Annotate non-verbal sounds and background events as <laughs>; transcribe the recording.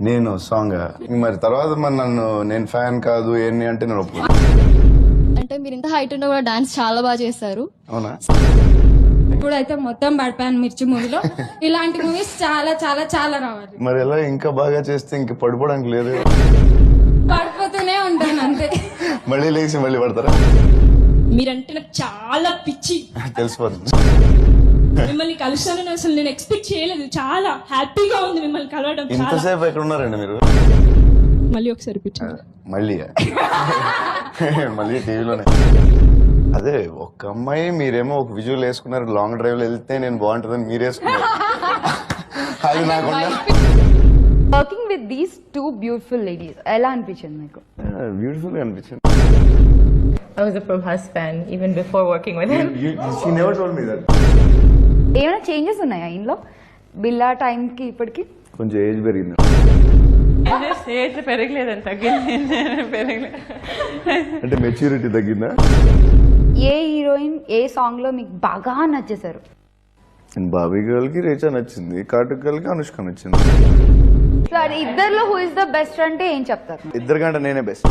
నేను సాంగ్. మరి తర్వాత మరి నన్ను నేను ఫ్యాన్ కాదు ఏంటి అంటే నేను ఒప్పుకో. అంటే మీరు ఇంత హైట్ ఉన్నా కూడా డాన్స్ చాలా బాగా చేస్తారు. అవునా? ఇప్పుడైతే మొత్తం పడిపోయాను మిర్చి మూవీలో. ఇలాంటి మూవీస్ చాలా చాలా చాలా రావాలి. మరి ఎలా ఇంకా బాగా చేస్తే ఇంక పడిపోవడానికి లేదు. పడిపోతూనే ఉంటాను అంతే. మళ్ళీ లేచి మళ్ళీ పడతారా? మీరంటే నాకు చాలా పిచ్చి. తెలిసిపోతుంది మిమ్మల్ని కలుస్తానని అసలు నేను ఎక్స్పెక్ట్ చేయలేదు. చాలా హ్యాపీగా ఉంది మిమ్మల్ని కలవడం. చాలా. ఇంతసేపు ఎక్కడ ఉన్నారండి మీరు? మళ్ళీ ఒకసారి పిచ్చి మళ్ళీ. <laughs> మళ్ళీ టీవీలోనే. అదే ఒక్క అమ్మాయి మీరేమో ఒక విజువల్ వేసుకున్నారు లాంగ్ డ్రైవ్లో వెళ్తే నేను బాగుంటుందని మీరు వేసుకున్నారు. <laughs> అది నాకుండా working with these two beautiful ladies ఎలా అనిపించింది మీకు? బ్యూటిఫుల్గా అనిపించింది. I was a Prabhas fan even before working with him. She never told me that ఏమైనా చేంజెస్ ఉన్నాయా ఇంట్లో? బిల్లా టైంకి ఇప్పటికి? కొంచెం ఏజ్ పెరిగింది. ఏజ్ పెరగలేదని తగ్గింది పెరగలేదు అంటే మెచ్యూరిటీ తగ్గిందా? ఏ హీరోయిన్ ఏ సాంగ్లో మీకు బాగా నచ్చేశారు? బాబీ గర్ల్కి రేచా నచ్చింది కార్టిక్ గర్ల్కి అనుష్క నచ్చింది. సో అది ఇద్దర్లో హూ ఇస్ ద బెస్ట్ అంటే ఏం చెప్తారు? ఇద్దరికంటే నేనే బెస్ట్